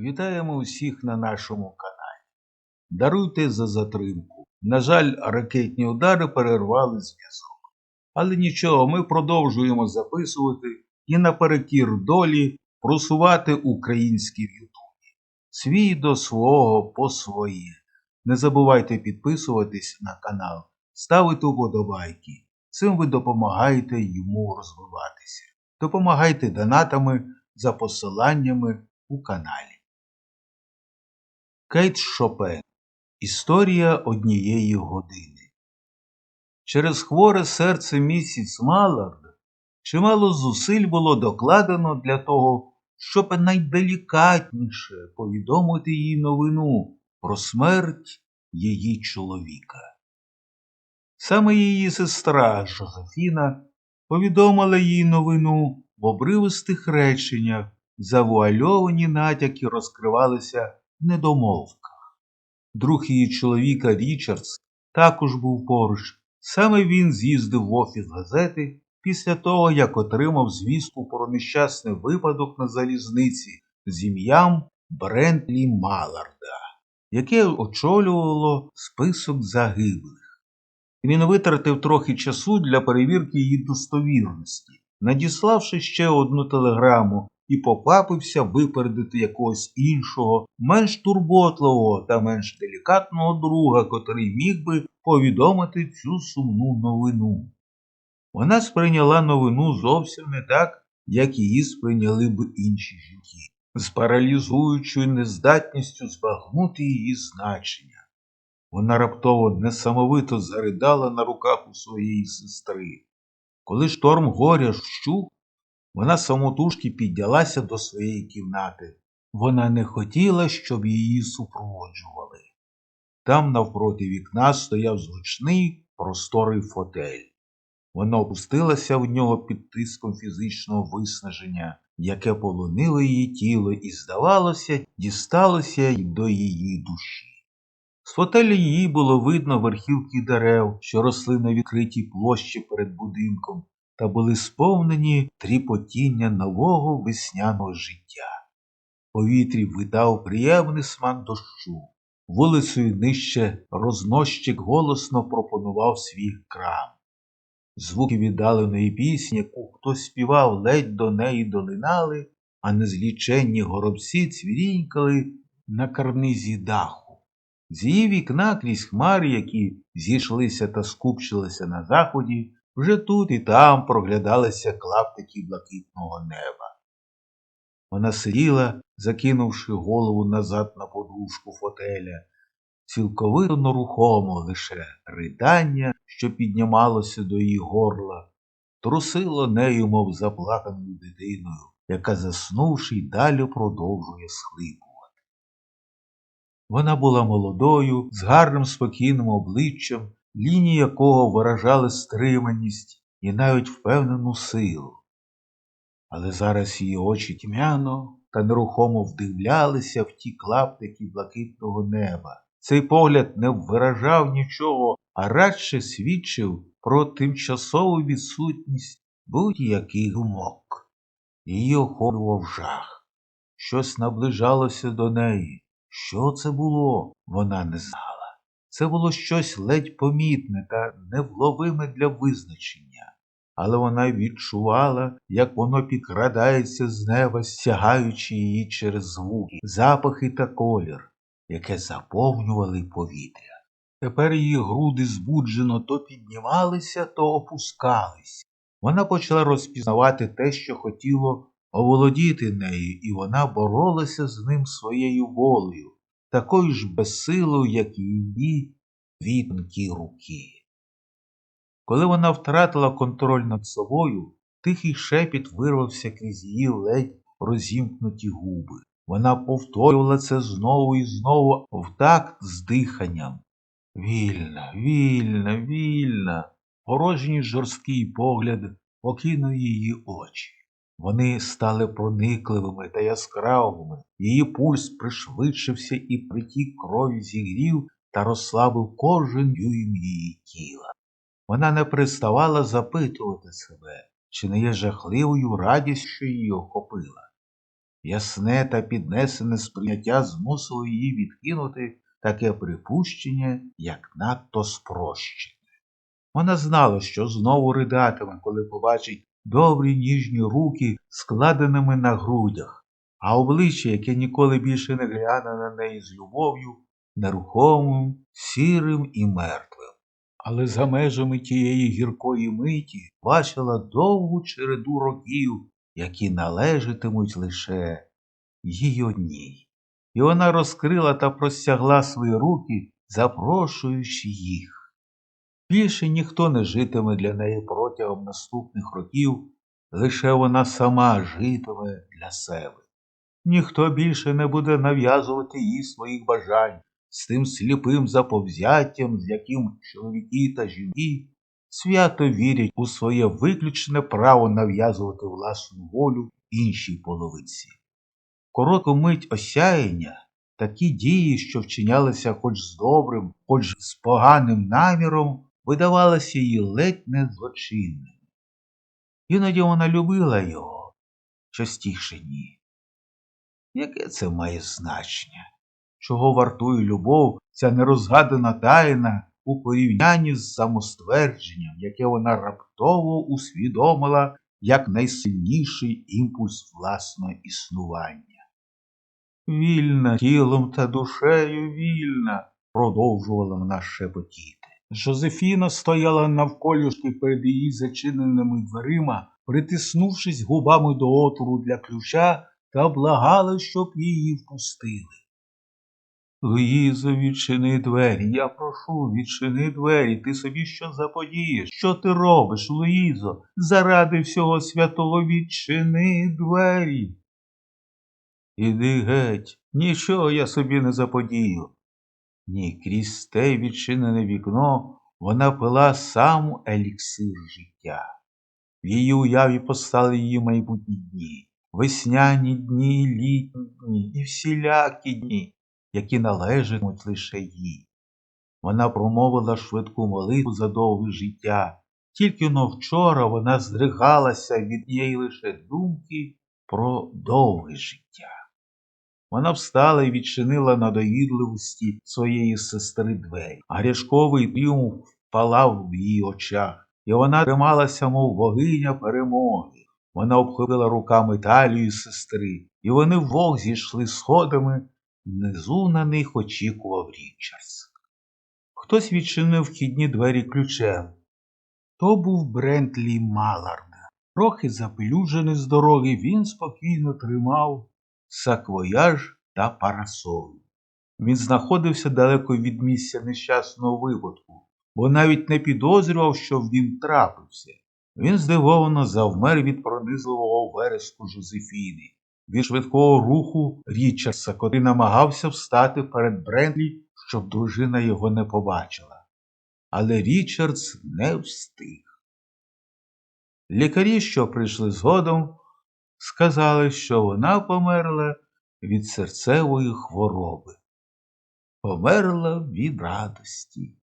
Вітаємо усіх на нашому каналі. Даруйте за затримку. На жаль, ракетні удари перервали зв'язок. Але нічого, ми продовжуємо записувати і наперекір долі просувати український в Ютубі. Свій до свого по своє. Не забувайте підписуватись на канал, ставити вподобайки. Цим ви допомагаєте йому розвиватися. Допомагайте донатами за посиланнями у каналі. Кейт Шопен. Історія однієї години. Через хворе серце місіс Малард чимало зусиль було докладено для того, щоб найделікатніше повідомити їй новину про смерть її чоловіка. Саме її сестра Жозефіна повідомила їй новину в обривистих реченнях, завуальовані натяки розкривалися недомовках. Друг її чоловіка Річардс також був поруч. Саме він з'їздив в офіс газети після того, як отримав звістку про нещасний випадок на залізниці з ім'ям Брентлі Маларда, яке очолювало список загиблих. Він витратив трохи часу для перевірки її достовірності, надіславши ще одну телеграму і поквапився випередити якогось іншого, менш турботливого та менш делікатного друга, котрий міг би повідомити цю сумну новину. Вона сприйняла новину зовсім не так, як її сприйняли б інші жінки, з паралізуючою нездатністю збагнути її значення. Вона раптово несамовито заридала на руках у своєї сестри. Коли шторм горя вщух, вона самотужки піднялася до своєї кімнати. Вона не хотіла, щоб її супроводжували. Там навпроти вікна стояв зручний просторий фотель. Вона опустилася в нього під тиском фізичного виснаження, яке полонило її тіло і, здавалося, дісталося й до її душі. З фотеля її було видно верхівки дерев, що росли на відкритій площі перед будинком, та були сповнені тріпотіння нового весняного життя. Повітрі видав приємний смак дощу. Вулицею нижче рознощик голосно пропонував свій крам. Звуки віддаленої пісні, яку хтось співав, ледь до неї долинали, а незліченні горобці цвірінькали на карнизі даху. З її вікна крізь хмари, які зійшлися та скупчилися на заході, вже тут і там проглядалися клаптики блакитного неба. Вона сиділа, закинувши голову назад на подушку фотеля, цілковито нерухомо лише ридання, що піднімалося до її горла, трусило нею, мов заплаканою дитиною, яка, заснувши, й далі продовжує схлипувати. Вона була молодою, з гарним спокійним обличчям, лінії якого виражали стриманість і навіть впевнену силу. Але зараз її очі тьмяно та нерухомо вдивлялися в ті клаптики блакитного неба. Цей погляд не виражав нічого, а радше свідчив про тимчасову відсутність будь-яких думок. Її охоплював жах. Щось наближалося до неї. Що це було, вона не знала. Це було щось ледь помітне та невловиме для визначення, але вона відчувала, як воно підкрадається з неба, стягаючи її через звуки, запахи та колір, яке заповнювали повітря. Тепер її груди збуджено то піднімалися, то опускались. Вона почала розпізнавати те, що хотіло оволодіти нею, і вона боролася з ним своєю волею такою ж безсилою, як і її віднкі руки. Коли вона втратила контроль над собою, тихий шепіт вирвався крізь її ледь розімкнуті губи. Вона повторювала це знову і знову в такт з диханням. Вільна, вільна, вільна. Порожній жорсткий погляд покинув її очі. Вони стали проникливими та яскравими, її пульс пришвидшився і притік крові зігрів та розслабив кожен дюйм її тіла. Вона не приставала запитувати себе, чи не є жахливою радість, що її охопила. Ясне та піднесене сприйняття змусило її відкинути таке припущення, як надто спрощене. Вона знала, що знову ридатиме, коли побачить добрі ніжні руки, складеними на грудях, а обличчя, яке ніколи більше не гляне на неї з любов'ю, нерухомим, сірим і мертвим. Але за межами тієї гіркої миті бачила довгу череду років, які належатимуть лише їй одній. І вона розкрила та простягла свої руки, запрошуючи їх. Більше ніхто не житиме для неї протягом наступних років, лише вона сама житиме для себе. Ніхто більше не буде нав'язувати їй своїх бажань з тим сліпим заповзяттям, з яким чоловіки та жінки свято вірять у своє виключне право нав'язувати власну волю іншій половиці. Коротку мить осяяння такі дії, що вчинялися хоч з добрим, хоч з поганим наміром, видавалися їй ледь не злочинними. Іноді вона любила його, частіше ні. Яке це має значення? Чого вартує любов, ця нерозгадана тайна у порівнянні з самоствердженням, яке вона раптово усвідомила як найсильніший імпульс власного існування? Вільна тілом та душею вільна, продовжувала вона шепотіти. Жозефіна стояла навколішки перед її зачиненими дверима, притиснувшись губами до отвору для ключа та благала, щоб її впустили. Луїзо, відчини двері, я прошу, відчини двері, ти собі що заподієш? Що ти робиш, Луїзо? Заради всього святого відчини двері. Іди геть, нічого я собі не заподію. Ні, крізь те відчинене вікно вона пила сам еліксир життя. В її уяві постали її майбутні дні, весняні дні, літні дні і всілякі дні, які належатимуть лише їй. Вона промовила швидку молитву за довге життя, тільки но вчора вона здригалася від її лише думки про довге життя. Вона встала і відчинила на доїдливості своєї сестри двері. Гарячковий тріумф палав в її очах, і вона трималася, мов богиня перемоги. Вона обхопила руками талію сестри, і вони вдвох зійшли сходами, внизу на них очікував Річардс. Хтось відчинив вхідні двері ключем. То був Брентлі Малард. Трохи запелюжений з дороги, він спокійно тримав саквояж та парасоль. Він знаходився далеко від місця нещасного випадку, бо навіть не підозрював, що він трапився. Він здивовано завмер від пронизливого вереску Жозефіни, від швидкого руху Річардса, котрий намагався встати перед Брендлі, щоб дружина його не побачила. Але Річардс не встиг. Лікарі, що прийшли згодом, сказали, що вона померла від серцевої хвороби. Померла від радості.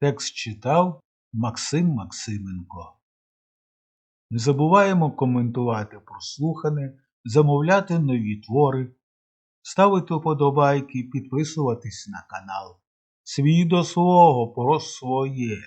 Текст читав Максим Максименко. Не забуваємо коментувати прослухане, замовляти нові твори, ставити вподобайки, підписуватись на канал. Свій до свого про своє.